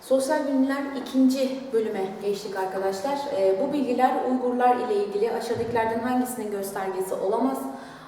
Sosyal bilimler ikinci bölüme geçtik arkadaşlar. Ee, bu bilgiler Uygurlar ile ilgili aşağıdakilerden hangisinin göstergesi olamaz?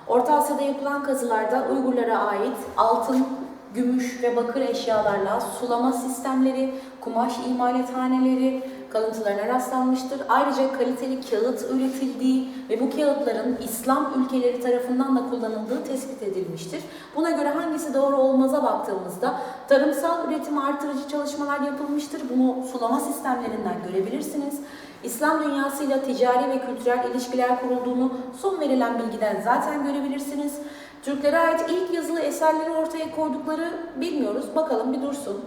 Orta Asya'da yapılan kazılarda Uygurlara ait altın, gümüş ve bakır eşyalarla sulama sistemleri, kumaş imalathaneleri kalıntılarına rastlanmıştır. Ayrıca kaliteli kağıt üretildiği ve bu kağıtların İslam ülkeleri tarafından da kullanıldığı tespit edilmiştir. Buna göre hangisi doğru olmaza baktığımızda tarımsal üretimi artırıcı çalışmalar yapılmıştır. Bunu sulama sistemlerinden görebilirsiniz. İslam dünyasıyla ticari ve kültürel ilişkiler kurulduğunu son verilen bilgiden zaten görebilirsiniz. Türklere ait ilk yazılı eserleri ortaya koydukları bilmiyoruz. Bakalım bir dursun.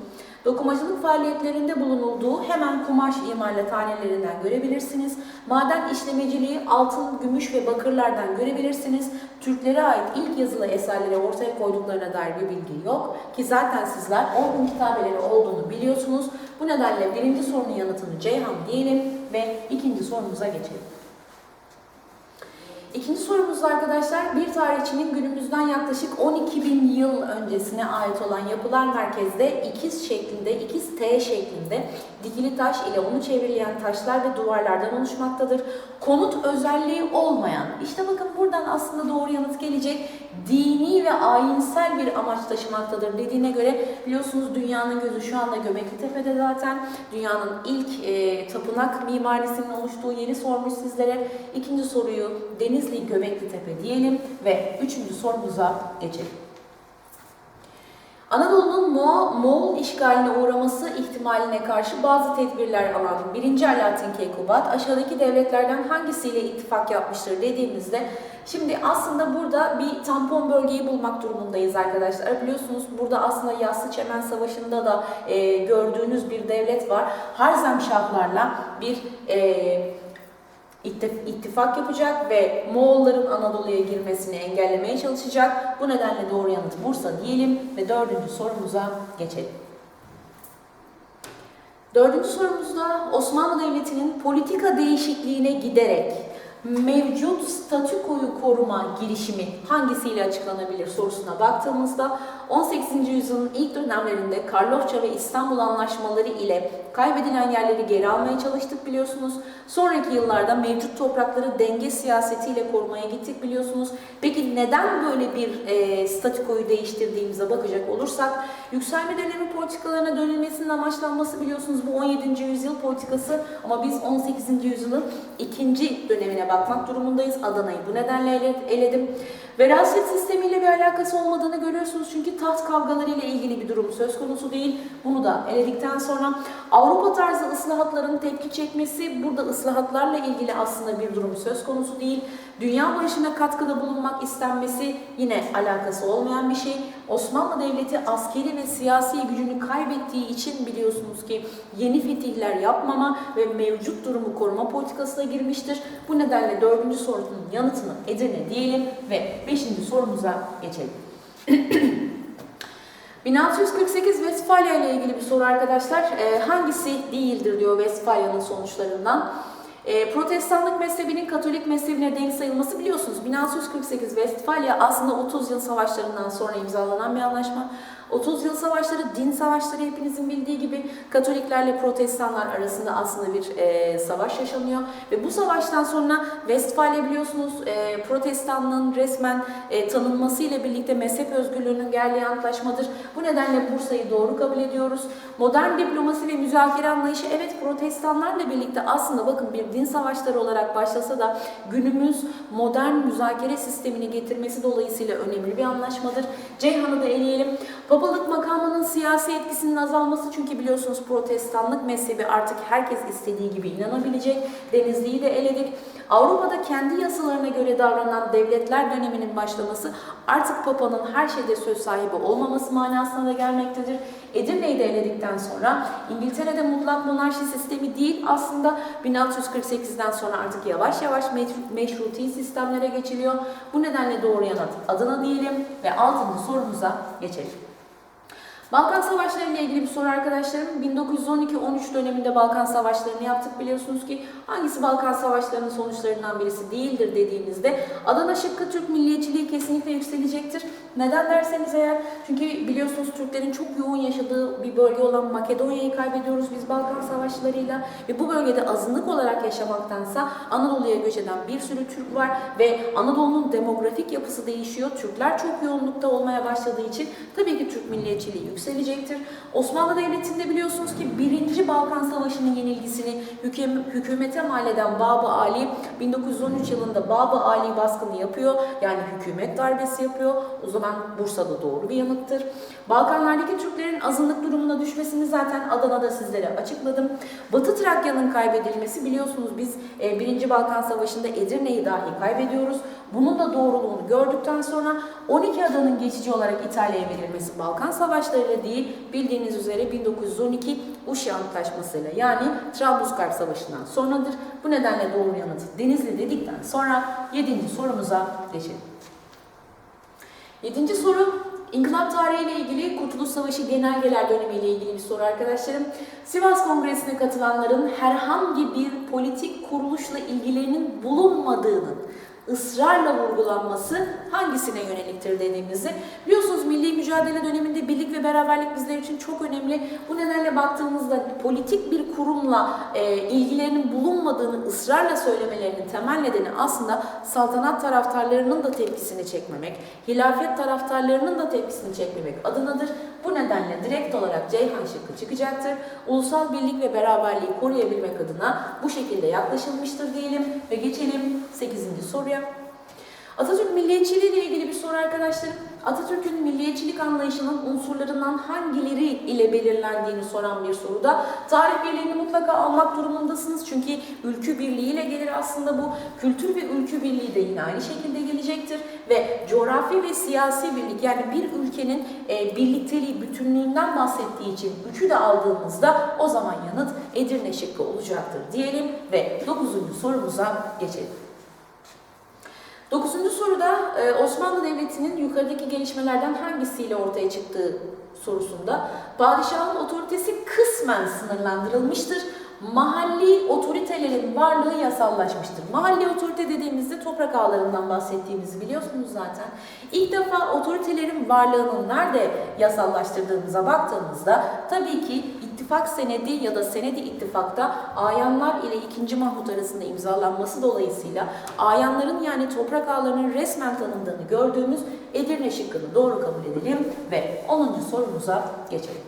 Dokumacılık faaliyetlerinde bulunulduğu hemen kumaş imalathanelerinden görebilirsiniz. Maden işlemeciliği altın, gümüş ve bakırlardan görebilirsiniz. Türklere ait ilk yazılı eserleri ortaya koyduklarına dair bir bilgi yok. Ki zaten sizler Orhun kitabeleri olduğunu biliyorsunuz. Bu nedenle birinci sorunun yanıtını Ceyhan diyelim ve ikinci sorumuza geçelim. İkinci sorumuzda arkadaşlar bir tarihçinin günümüzden yaklaşık 12 bin yıl öncesine ait olan yapılar merkezde ikiz şeklinde, ikiz T şeklinde dikili taş ile onu çevreleyen taşlar ve duvarlardan oluşmaktadır. Konut özelliği olmayan, işte bakın buradan aslında doğru yanıt gelecek, dini ve ayinsel bir amaç taşımaktadır dediğine göre biliyorsunuz dünyanın gözü şu anda Göbekli Tepe'de zaten. Dünyanın ilk e, tapınak mimarisinin oluştuğu yeri sormuş sizlere. İkinci soruyu Denizli Göbekli Tepe diyelim ve üçüncü sorumuza geçelim. Anadolu'nun Moğol, Moğol işgaline uğraması ihtimaline karşı bazı tedbirler alan 1. Alaaddin Keykubat aşağıdaki devletlerden hangisiyle ittifak yapmıştır dediğimizde şimdi aslında burada bir tampon bölgeyi bulmak durumundayız arkadaşlar. Biliyorsunuz burada aslında Yassı Çemen Savaşı'nda da e, gördüğünüz bir devlet var. Harzemşahlarla bir e, ittifak yapacak ve Moğolların Anadolu'ya girmesini engellemeye çalışacak. Bu nedenle doğru yanıt Bursa diyelim ve dördüncü sorumuza geçelim. Dördüncü sorumuzda Osmanlı Devleti'nin politika değişikliğine giderek mevcut statükoyu koruma girişimi hangisiyle açıklanabilir sorusuna baktığımızda 18. yüzyılın ilk dönemlerinde Karlofça ve İstanbul anlaşmaları ile kaybedilen yerleri geri almaya çalıştık biliyorsunuz. Sonraki yıllarda mevcut toprakları denge siyasetiyle korumaya gittik biliyorsunuz. Peki neden böyle bir e, statükoyu değiştirdiğimize bakacak olursak yükselme dönemi politikalarına dönülmesinin amaçlanması biliyorsunuz bu 17. yüzyıl politikası ama biz 18. yüzyılın ikinci dönemine bakmak durumundayız. Adana'yı bu nedenle ele- eledim. Veraset sistemiyle bir alakası olmadığını görüyorsunuz çünkü taht kavgaları ile ilgili bir durum söz konusu değil. Bunu da eledikten sonra Avrupa tarzı ıslahatların tepki çekmesi burada ıslahatlarla ilgili aslında bir durum söz konusu değil. Dünya barışına katkıda bulunmak istenmesi yine alakası olmayan bir şey. Osmanlı Devleti askeri ve siyasi gücünü kaybettiği için biliyorsunuz ki yeni fetihler yapmama ve mevcut durumu koruma politikasına girmiştir. Bu nedenle dördüncü sorunun yanıtını Edirne diyelim ve beşinci sorumuza geçelim. 1648 Westfalia ile ilgili bir soru arkadaşlar. Ee, hangisi değildir diyor Westfalia'nın sonuçlarından. Ee, Protestanlık mezhebinin Katolik mezhebine denk sayılması biliyorsunuz. 1648 Westfalia aslında 30 yıl savaşlarından sonra imzalanan bir anlaşma. 30 yıl savaşları, din savaşları hepinizin bildiği gibi Katoliklerle Protestanlar arasında aslında bir e, savaş yaşanıyor. Ve bu savaştan sonra Westfalia biliyorsunuz e, Protestanlığın resmen e, tanınmasıyla birlikte mezhep özgürlüğünün geldiği antlaşmadır. Bu nedenle Bursa'yı doğru kabul ediyoruz. Modern diplomasi ve müzakere anlayışı evet Protestanlarla birlikte aslında bakın bir din savaşları olarak başlasa da günümüz modern müzakere sistemini getirmesi dolayısıyla önemli bir anlaşmadır. Ceyhan'ı da eleyelim. Babalık makamının siyasi etkisinin azalması çünkü biliyorsunuz protestanlık mezhebi artık herkes istediği gibi inanabilecek. Denizli'yi de eledik. Avrupa'da kendi yasalarına göre davranan devletler döneminin başlaması artık Papa'nın her şeyde söz sahibi olmaması manasına da gelmektedir. Edirne'yi de eledikten sonra İngiltere'de mutlak monarşi sistemi değil aslında 1648'den sonra artık yavaş yavaş meşru- meşruti sistemlere geçiliyor. Bu nedenle doğru yanıt adına diyelim ve altıncı sorumuza geçelim. Balkan Savaşları ile ilgili bir soru arkadaşlarım. 1912-13 döneminde Balkan Savaşları'nı yaptık biliyorsunuz ki hangisi Balkan Savaşları'nın sonuçlarından birisi değildir dediğimizde Adana şıkkı Türk milliyetçiliği kesinlikle yükselecektir. Neden derseniz eğer çünkü biliyorsunuz Türklerin çok yoğun yaşadığı bir bölge olan Makedonya'yı kaybediyoruz biz Balkan Savaşları'yla ve bu bölgede azınlık olarak yaşamaktansa Anadolu'ya göç eden bir sürü Türk var ve Anadolu'nun demografik yapısı değişiyor. Türkler çok yoğunlukta olmaya başladığı için tabii ki Türk milliyetçiliği yükselecektir. Osmanlı Devleti'nde biliyorsunuz ki 1. Balkan Savaşı'nın yenilgisini hüküm, hükümete mal eden Babı Ali 1913 yılında Babı Ali baskını yapıyor. Yani hükümet darbesi yapıyor. O zaman Bursa'da doğru bir yanıttır. Balkanlardaki Türklerin azınlık durumuna düşmesini zaten Adana'da sizlere açıkladım. Batı Trakya'nın kaybedilmesi biliyorsunuz biz 1. Balkan Savaşı'nda Edirne'yi dahi kaybediyoruz. Bunun da doğruluğunu gördükten sonra 12 adanın geçici olarak İtalya'ya verilmesi Balkan Savaşları'yla değil bildiğiniz üzere 1912 Uşi Antlaşması'yla yani Trablusgarp Savaşı'ndan sonradır. Bu nedenle doğru yanıt Denizli dedikten sonra 7. sorumuza geçelim. 7. soru İnkılap tarihi ile ilgili Kurtuluş Savaşı genelgeler dönemi ile ilgili bir soru arkadaşlarım. Sivas Kongresi'ne katılanların herhangi bir politik kuruluşla ilgilerinin bulunmadığının ısrarla vurgulanması hangisine yöneliktir dediğimizde biliyorsunuz milli mücadele döneminde birlik ve beraberlik bizler için çok önemli. Bu nedenle baktığımızda politik bir kurumla e, ilgilerinin bulunmadığını ısrarla söylemelerinin temel nedeni aslında saltanat taraftarlarının da tepkisini çekmemek, hilafet taraftarlarının da tepkisini çekmemek adınadır. Bu nedenle direkt olarak Ceyhan şıkkı çıkacaktır. Ulusal birlik ve beraberliği koruyabilmek adına bu şekilde yaklaşılmıştır diyelim ve geçelim 8. soruya. Atatürk milliyetçiliği ile ilgili bir soru arkadaşlarım. Atatürk'ün milliyetçilik anlayışının unsurlarından hangileri ile belirlendiğini soran bir soruda tarih birliğini mutlaka almak durumundasınız. Çünkü ülkü birliği ile gelir aslında bu. Kültür ve ülkü birliği de yine aynı şekilde gelecektir. Ve coğrafi ve siyasi birlik yani bir ülkenin e, birlikteliği, bütünlüğünden bahsettiği için üçü de aldığımızda o zaman yanıt Edirne şıkkı olacaktır diyelim ve 9. sorumuza geçelim. Dokuzuncu soruda e, Osmanlı Devleti'nin yukarıdaki gelişmelerden hangisiyle ortaya çıktığı sorusunda padişahın otoritesi kısmen sınırlandırılmıştır. Mahalli otoritelerin varlığı yasallaşmıştır. Mahalli otorite dediğimizde toprak ağlarından bahsettiğimizi biliyorsunuz zaten. İlk defa otoritelerin varlığını nerede yasallaştırdığımıza baktığımızda tabii ki ittifak senedi ya da senedi ittifakta ayanlar ile 2. Mahmut arasında imzalanması dolayısıyla ayanların yani toprak ağlarının resmen tanındığını gördüğümüz Edirne şıkkını doğru kabul edelim ve 10. sorumuza geçelim.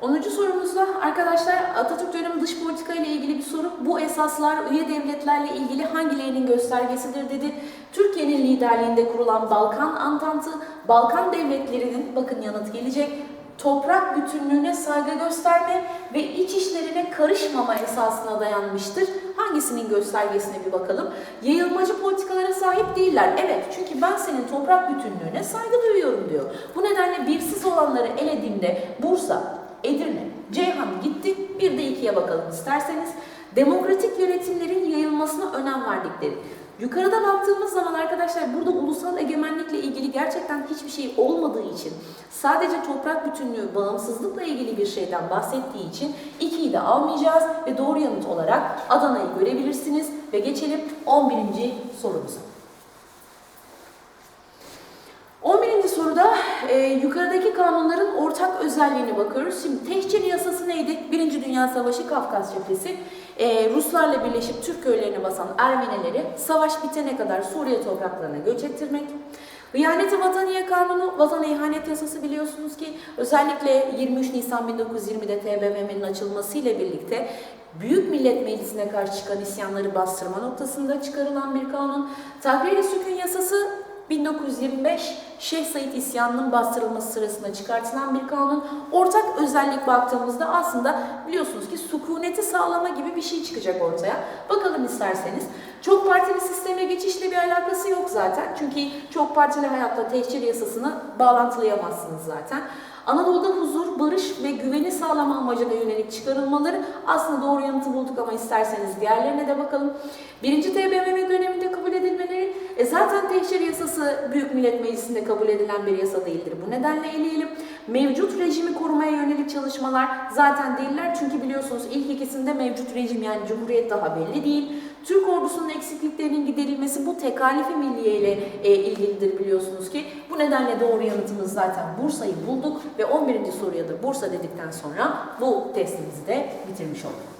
10. sorumuzda arkadaşlar Atatürk dönemi dış politika ile ilgili bir soru. Bu esaslar üye devletlerle ilgili hangilerinin göstergesidir dedi. Türkiye'nin liderliğinde kurulan Balkan Antantı, Balkan devletlerinin bakın yanıt gelecek toprak bütünlüğüne saygı gösterme ve iç işlerine karışmama esasına dayanmıştır. Hangisinin göstergesine bir bakalım. Yayılmacı politikalara sahip değiller. Evet çünkü ben senin toprak bütünlüğüne saygı duyuyorum diyor. Bu nedenle birsiz olanları elediğimde Bursa, Edirne, Ceyhan gitti. Bir de ikiye bakalım isterseniz. Demokratik yönetimlerin yayılmasına önem verdikleri. Yukarıda baktığımız zaman arkadaşlar burada ulusal egemenlikle ilgili gerçekten hiçbir şey olmadığı için sadece toprak bütünlüğü, bağımsızlıkla ilgili bir şeyden bahsettiği için ikiyi de almayacağız ve doğru yanıt olarak Adana'yı görebilirsiniz ve geçelim 11. sorumuza. 11. soruda e, yukarıdaki kanunların ortak özelliğine bakıyoruz. Şimdi tehcir yasası neydi? Birinci Dünya Savaşı Kafkas cephesi. E, Ruslarla birleşip Türk köylerine basan Ermenileri savaş bitene kadar Suriye topraklarına göç ettirmek. Hıyaneti Vataniye Kanunu, vatana ihanet yasası biliyorsunuz ki özellikle 23 Nisan 1920'de TBMM'nin açılmasıyla birlikte Büyük Millet Meclisi'ne karşı çıkan isyanları bastırma noktasında çıkarılan bir kanun. Takvir-i Sükun Yasası 1925 Şeyh Said isyanının bastırılması sırasında çıkartılan bir kanun. Ortak özellik baktığımızda aslında biliyorsunuz ki sükuneti sağlama gibi bir şey çıkacak ortaya. Bakalım isterseniz. Çok partili sisteme geçişle bir alakası yok zaten. Çünkü çok partili hayatla tehcir yasasını bağlantılayamazsınız zaten. Anadolu'da huzur, barış ve güveni sağlama amacına yönelik çıkarılmaları aslında doğru yanıtı bulduk ama isterseniz diğerlerine de bakalım. Birinci TBMM döneminde kabul edilmeleri E zaten tehcir yasası Büyük Millet Meclisi'nde kabul edilen bir yasa değildir. Bu nedenle eleyelim. Mevcut rejimi korumaya yönelik çalışmalar zaten değiller. Çünkü biliyorsunuz ilk ikisinde mevcut rejim yani Cumhuriyet daha belli değil. Türk ordusunun eksikliklerinin giderilmesi bu tekalifi milliye ile e, ilgilidir biliyorsunuz ki. Bu nedenle doğru yanıtımız zaten Bursa'yı bulduk ve 11. soruya da Bursa dedikten sonra bu testimizi de bitirmiş olduk.